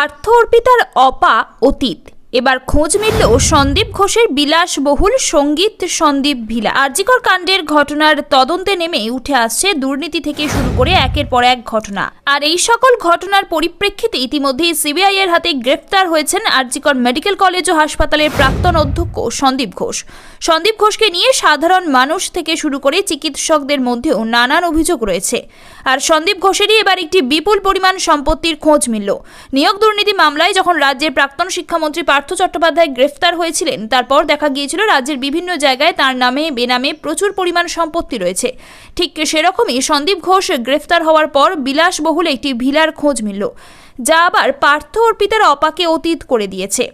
পার্থ অর্পিতার অপা অতীত। এবার খোঁজ মিলল সন্দীপ ঘোষের বিলাসবহুল সংগীত সন্দীপ ভিলা। আরজিকর কাণ্ডের ঘটনার তদন্তে নেমে উঠে আসছে দুর্নীতি থেকে শুরু করে একের পর এক ঘটনা। আর এই সকল ঘটনার পরিপ্রেক্ষিতে ইতিমধ্যেই সিবিআই এর হাতে গ্রেফতার হয়েছেন আরজিকর মেডিকেল কলেজ ও হাসপাতালের প্রাক্তন অধ্যক্ষ সন্দীপ ঘোষ। সন্দীপ ঘোষকে নিয়ে সাধারণ মানুষ থেকে শুরু করে চিকিৎসকদের মধ্যেও নানান অভিযোগ রয়েছে। আর সন্দীপ ঘোষেরই এবার একটি বিপুল পরিমাণ সম্পত্তির খোঁজ মিলল। নিয়োগ দুর্নীতি মামলায় যখন রাজ্যের প্রাক্তন শিক্ষামন্ত্রী পার্থ চট্টোপাধ্যায় গ্রেফতার হয়েছিলেন। তারপর দেখা গিয়েছিল রাজ্যের বিভিন্ন জায়গায় তার নামে, বেনামে প্রচুর পরিমাণ সম্পত্তি রয়েছে। ঠিক সেরকমই সন্দীপ ঘোষ গ্রেফতার হওয়ার পর বিলাসবহুল একটি ভিলার খোঁজ মিলল, যা আবার পার্থ অর্পিতার অপাকে অতীত করে দিয়েছে।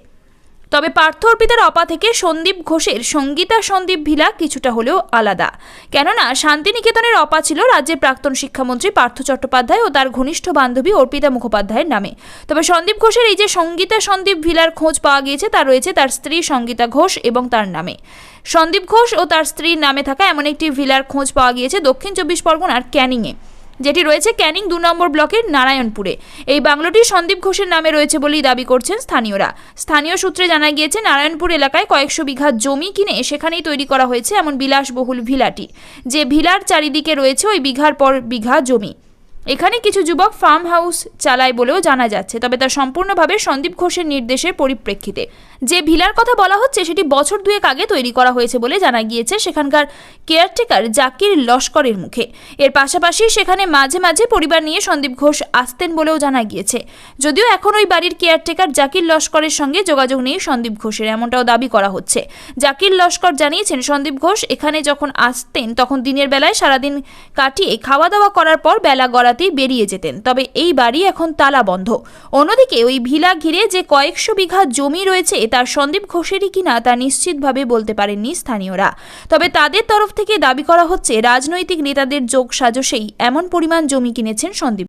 তবে পার্থ অর্পিতার অপা থেকে সন্দীপ ঘোষের সঙ্গীতা সন্দীপ ভিলা কিছুটা হলেও আলাদা। কেননা শান্তিনিকেতনের অপা ছিল রাজ্যের প্রাক্তন শিক্ষামন্ত্রী পার্থ চট্টোপাধ্যায় ও তার ঘনিষ্ঠ বান্ধবী অর্পিতা মুখোপাধ্যায়ের নামে। তবে সন্দীপ ঘোষের এই যে সঙ্গীতা সন্দীপ ভিলার খোঁজ পাওয়া গিয়েছে, তা রয়েছে তার স্ত্রী সঙ্গীতা ঘোষ এবং তার নামে। সন্দীপ ঘোষ ও তার স্ত্রীর নামে থাকা এমন একটি ভিলার খোঁজ পাওয়া গিয়েছে দক্ষিণ চব্বিশ পরগনার ক্যানিংয়ে। যেটি রয়েছে ক্যানিং দু নম্বর ব্লকের নারায়ণপুরে। এই বাংলোটি সন্দীপ ঘোষের নামে রয়েছে বলেই দাবি করছেন স্থানীয়রা। স্থানীয় সূত্রে জানা গিয়েছে, নারায়ণপুর এলাকায় কয়েকশো বিঘা জমি কিনে সেখানেই তৈরি করা হয়েছে এমন বিলাসবহুল ভিলাটি। যে ভিলার চারিদিকে রয়েছে ওই বিঘার পর বিঘা জমি। এখানে কিছু যুবক ফার্ম হাউস চালায় বলেও জানা যাচ্ছে, তবে তা সম্পূর্ণভাবে সন্দীপ ঘোষের নির্দেশের পরিপ্রেক্ষিতে। যে ভিলার কথা বলা হচ্ছে, সেটি বছর দুয়েক আগে তৈরি করা হয়েছে বলে জানা গিয়েছে সেখানকার কেয়ারটেকার জাকির লস্করের মুখে। এর পাশাপাশি সেখানে মাঝে মাঝে পরিবার নিয়ে সন্দীপ ঘোষ আসতেন বলেও জানা গিয়েছে। যদিও এখন ওই বাড়ির কেয়ারটেকার জাকির লস্করের সঙ্গে যোগাযোগ নেই সন্দীপ ঘোষের, এমনটাও দাবি করা হচ্ছে। জাকির লস্কর জানিয়েছেন, সন্দীপ ঘোষ এখানে যখন আসতেন, তখন দিনের বেলায় সারাদিন কাটিয়ে খাওয়া দাওয়া করার পর বেলা গড়াতেই বেরিয়ে যেতেন। তবে এই বাড়ি এখন তালা বন্ধ। অন্যদিকে ওই ভিলা ঘিরে যে কয়েকশো বিঘা জমি রয়েছে তার সন্দীপ ঘোষেরই কিনা তা নিশ্চিতভাবে বলতে পারেননি স্থানীয়রা। তবে তাদের তরফ থেকে দাবি করা হচ্ছে, রাজনৈতিক নেতাদের যোগ সাজসেই এমন পরিমাণ জমি কিনেছেন সন্দীপ